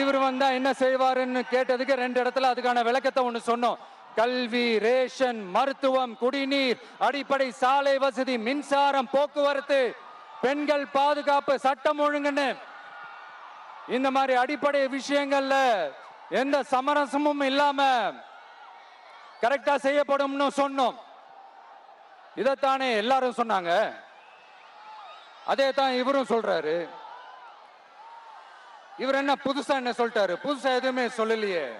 இவர் வந்தா என்ன செய்வாருன்னு கேட்டதுக்கு ரெண்டு இடத்துல அதுக்கான விளக்கத்தை ஒண்ணு சொன்னோம். கல்வி ரேஷன் மருத்துவம் குடிநீர் அடிப்படை சாலை வசதி மின்சாரம் போக்குவரத்து பெண்கள் பாதுகாப்பு சட்டம் ஒழுங்குன்னு. இந்த மாதிரி அடிப்படை விஷயங்கள்ல எந்த சமரசமும் இல்லாம கரெக்டா செய்யப்படும்னு சொன்னோம். இதைத்தானே எல்லாரும் சொன்னாங்க. அதே தான் இவரும் சொல்றாரு. இவர் என்ன புதுசா என்ன சொல்லிட்டாரு? புதுசா எதுவுமே சொல்லலையே.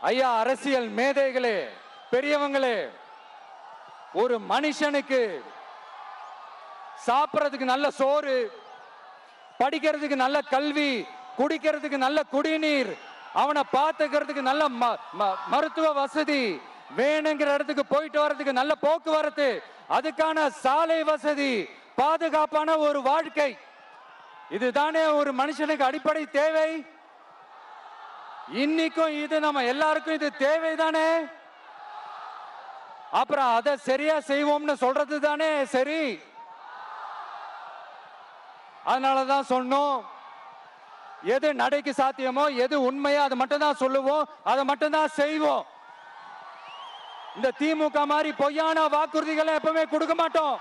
ஐயா அரசியல் மேதைகளே பெரியவங்களே ஒரு மனுஷனுக்கு சாப்பிடறதுக்கு நல்ல சோறு படிக்கிறதுக்கு நல்ல கல்வி குடிக்கிறதுக்கு நல்ல குடிநீர் அவனை பார்த்துக்கிறதுக்கு நல்ல ம- ம- மருத்துவ வசதி வேணுங்கிற இடத்துக்கு போயிட்டு வர்றதுக்கு நல்ல போக்குவரத்து அதுக்கான சாலை வசதி பாதுகாப்பான ஒரு வாழ்க்கை. இதுதானே ஒரு மனுஷனுக்கு அடிப்படை தேவை? இன்னைக்கும் இது நம்ம எல்லாருக்கும் இது தேவைதானே? அப்புறம் அதை சரியா செய்வோம்னு சொல்றது தானே சரி? அதனாலதான் சொன்னோம் எது நடைக்கு சாத்தியமோ எது உண்மையோ அதை மட்டும் தான் சொல்லுவோம் அதை மட்டும் தான் செய்வோம். இந்த திமுக மாதிரி பொய்யான வாக்குறுதிகளை எப்பவுமே கொடுக்க மாட்டோம்.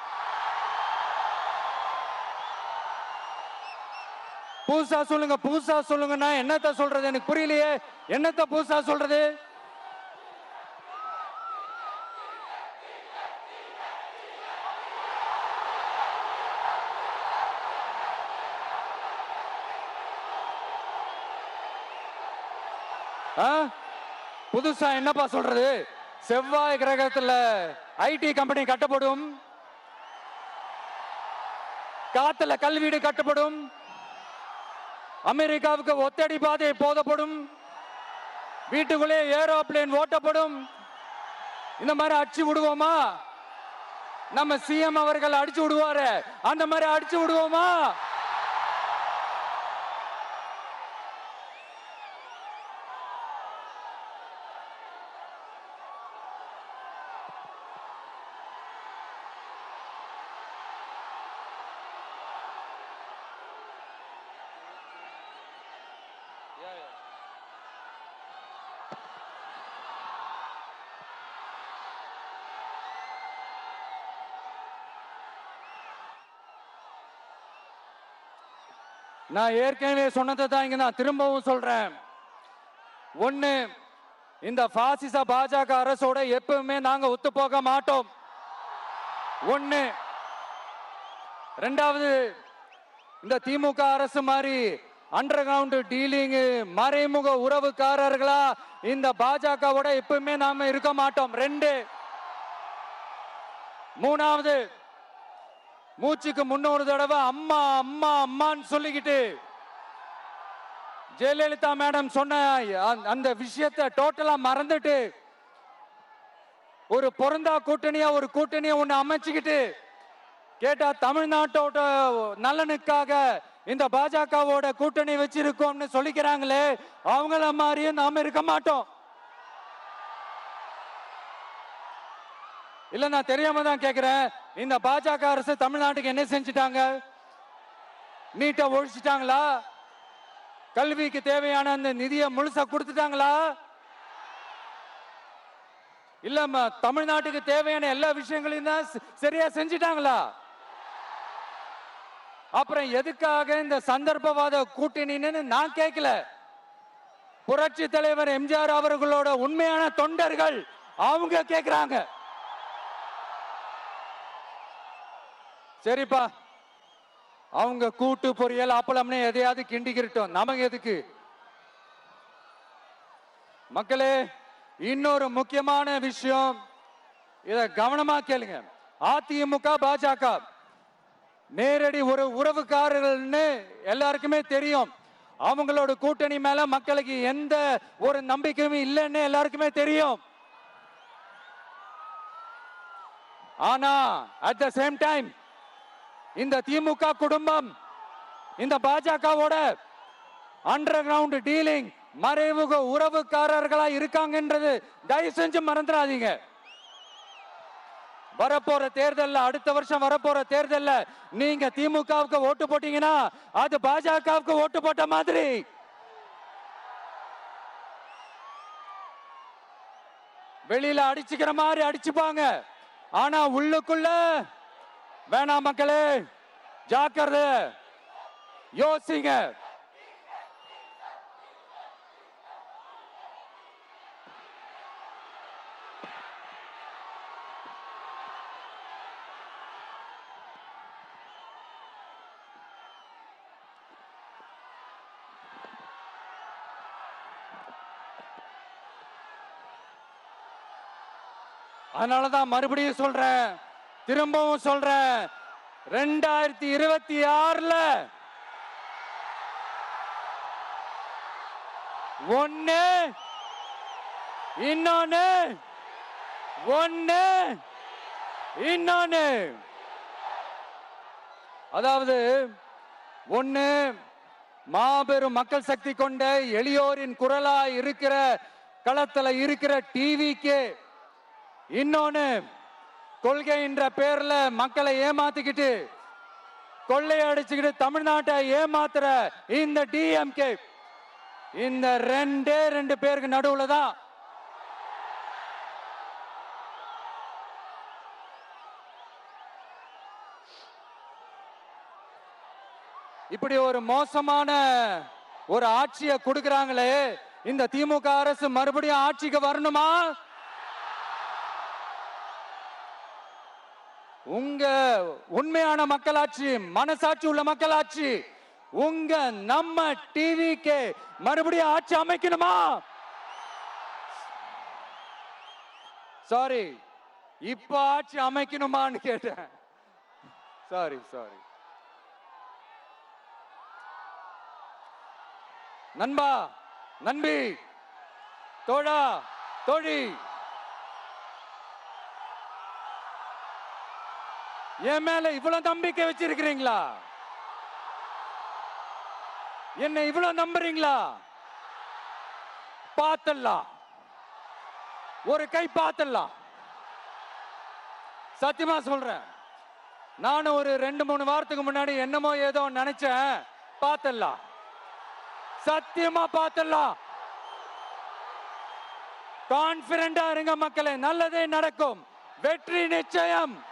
புதுசா சொல்லுங்க புதுசா சொல்லுங்கன்னா என்னத்த சொல்றது? எனக்கு புரியலையே. என்னத்த புதுசா சொல்றது? ஆ? புதுசா என்னப்பா சொல்றது? செவ்வாய் கிரகத்துல ஐடி கம்பெனி கட்டப்படும். காத்துல கல்வீடு கட்டப்படும். அமெரிக்காவுக்கு ஒத்தடி பாதை போதப்படும். வீட்டுக்குள்ளே ஏரோப்ளேன் ஓட்டப்படும். இந்த மாதிரி அடிச்சு விடுவோமா? நம்ம சிஎம் அவர்கள் அடிச்சு விடுவாரு. அந்த மாதிரி அடிச்சு விடுவோமா? நான் ஏற்கனவே சொன்னதை தான் இங்க நான் திரும்பவும் சொல்றேன். ஒண்ணு இந்த பாசிச பாஜக அரசோட எப்பவுமே நாங்க ஒத்து போக மாட்டோம். ஒண்ணு ரெண்டாவது இந்த திமுக அரசு மாதிரி அண்டர் கிரவுண்ட் டீலிங் மறைமுக உறவுக்காரர்களா இந்த பாஜகவோட எப்பவுமே நாம இருக்க மாட்டோம். ரெண்டு மூணாவது மூச்சுக்கு முன்னொரு தடவை அம்மா அம்மா அம்மான்னு சொல்லிக்கிட்டு ஜெயலலிதா மேடம் சொன்ன அந்த- அந்த விஷயத்தை டோட்டலா மறந்துட்டு ஒரு பொருந்தா கூட்டணியா ஒரு கூட்டணியை ஒண்ணு அமைச்சுக்கிட்டு கேட்டா தமிழ்நாட்டோட நலனுக்காக இந்த பாஜகவோட கூட்டணி வச்சிருக்கோம்னு சொல்லிக்கிறாங்களே அவங்கள மாதிரியும் நாம இருக்க மாட்டோம். இல்ல நான் தெரியாம தான் கேக்குறேன். இந்த பாஜக அரசு தமிழ்நாட்டுக்கு என்ன செஞ்சுட்டாங்க? நீட்டை ஒழிச்சிட்டாங்களா? கல்விக்கு தேவையான அந்த நிதியை முழுசா கொடுத்துட்டாங்களா? இல்லம்மா தமிழ்நாட்டுக்கு தேவையான எல்லா விஷயங்களையும் தான் சரியா செஞ்சுட்டாங்களா? அப்புறம் எதுக்காக இந்த சந்தர்ப்பவாத கூட்டணின்னு நான் கேட்கல புரட்சி தலைவர் எம்ஜிஆர் அவர்களோட உண்மையான தொண்டர்கள் அவங்க கேட்கிறாங்க சரிப்பா. அவங்க கூட்டு பொரியல் அப்பளம்னு எதையாவது கிண்டிக்கிட்டோம் நமக்கு எதுக்கு? மக்களே இன்னொரு முக்கியமான விஷயம். இத கவனமா கேளுங்க. அதிமுக பாஜக. நேரடி ஒரு உறவுக்காரர்கள்னு எல்லாருக்குமே தெரியும். அவங்களோட கூட்டணி மேல மக்களுக்கு எந்த ஒரு நம்பிக்கையும் இல்லைன்னு எல்லாருக்குமே தெரியும். ஆனா அட் த சேம் டைம் இந்த திமுக குடும்பம் இந்த பாஜகவோட அண்டர் கிரவுண்ட் டீலிங் மறைமுக உறவுக்காரர்களா இருக்காங்கன்றது தயவு செஞ்சு மறந்துடாதீங்க. வரப்போற தேர்தல்ல அடுத்த வருஷம் வரப்போற தேர்தல்ல நீங்க திமுகவுக்கு ஓட்டு போட்டீங்கன்னா அது பாஜகவுக்கு ஓட்டு போட்ட மாதிரி. வெளியில அடிச்சுக்கிற மாதிரி அடிச்சுப்பாங்க. ஆனா உள்ளுக்குள்ள வேணாம் மக்களே ஜாக்கிரத. யோசிங்க. அதனாலதான் மறுபடியும் சொல்றேன். திரும்பவும் சொல்றேன் ரெண்டாயிரத்தி இருபத்தி ஆறுல ஒன்னு இன்னொன்னு ஒன்னு இன்னொன்னு. அதாவது ஒன்னு மாபெரும் மக்கள் சக்தி கொண்ட எளியோரின் குரலா இருக்கிற களத்துல இருக்கிற டிவிக்கு இன்னொன்னு கொள்கைன்ற பேர்ல மக்களை ஏமாத்திக்கிட்டு கொள்ளையடிச்சுக்கிட்டு தமிழ்நாட்டை ஏமாத்துற இந்த டிஎம்கே இந்த ரெண்டே ரெண்டு பேருக்கு நடுவுல தான். இப்படி ஒரு மோசமான ஒரு ஆட்சியை கொடுக்கறாங்களே இந்த திமுக அரசு மறுபடியும் ஆட்சிக்கு வரணுமா? உங்க உண்மையான மக்களாட்சி மனசாட்சி உள்ள மக்களாட்சி உங்க நம்ம டிவிக்கு மறுபடியும் ஆட்சி அமைக்கணுமா? சாரி இப்ப ஆட்சி அமைக்கணுமான்னு கேட்டேன். சாரி சாரி நண்பா நண்பி தோழா தோழி. என் மேல இவ்வளவு நம்பிக்கை வச்சிருக்கிறீங்களா? என்ன இவ்வளவு நம்புறீங்களா? பார்த்தலாம் ஒரு கை பார்த்தலாம் சத்தியமா சொல்றேன். நானும் ஒரு ரெண்டு மூணு வாரத்துக்கு முன்னாடி என்னமோ ஏதோ நினைச்சேன். பார்த்தலாம் சத்தியமா பார்த்தலாம் கான்பிடண்டா இருங்க மக்களே. நல்லதே நடக்கும். வெற்றி நிச்சயம்.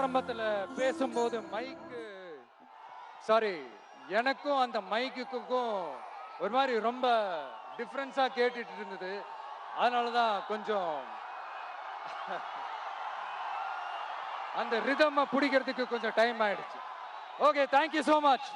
ஆரம்பத்துல பேசும்போது மைக்கு சாரி எனக்கும் அந்த மைக்குக்கும் ஒரு மாதிரி ரொம்ப டிஃப்ரென்ஸா கேட்டுட்டு இருந்தது. அதனால தான் கொஞ்சம் அந்த ரிதமை பிடிக்கிறதுக்கு கொஞ்சம் டைம் ஆயிடுச்சு. Okay thank you so much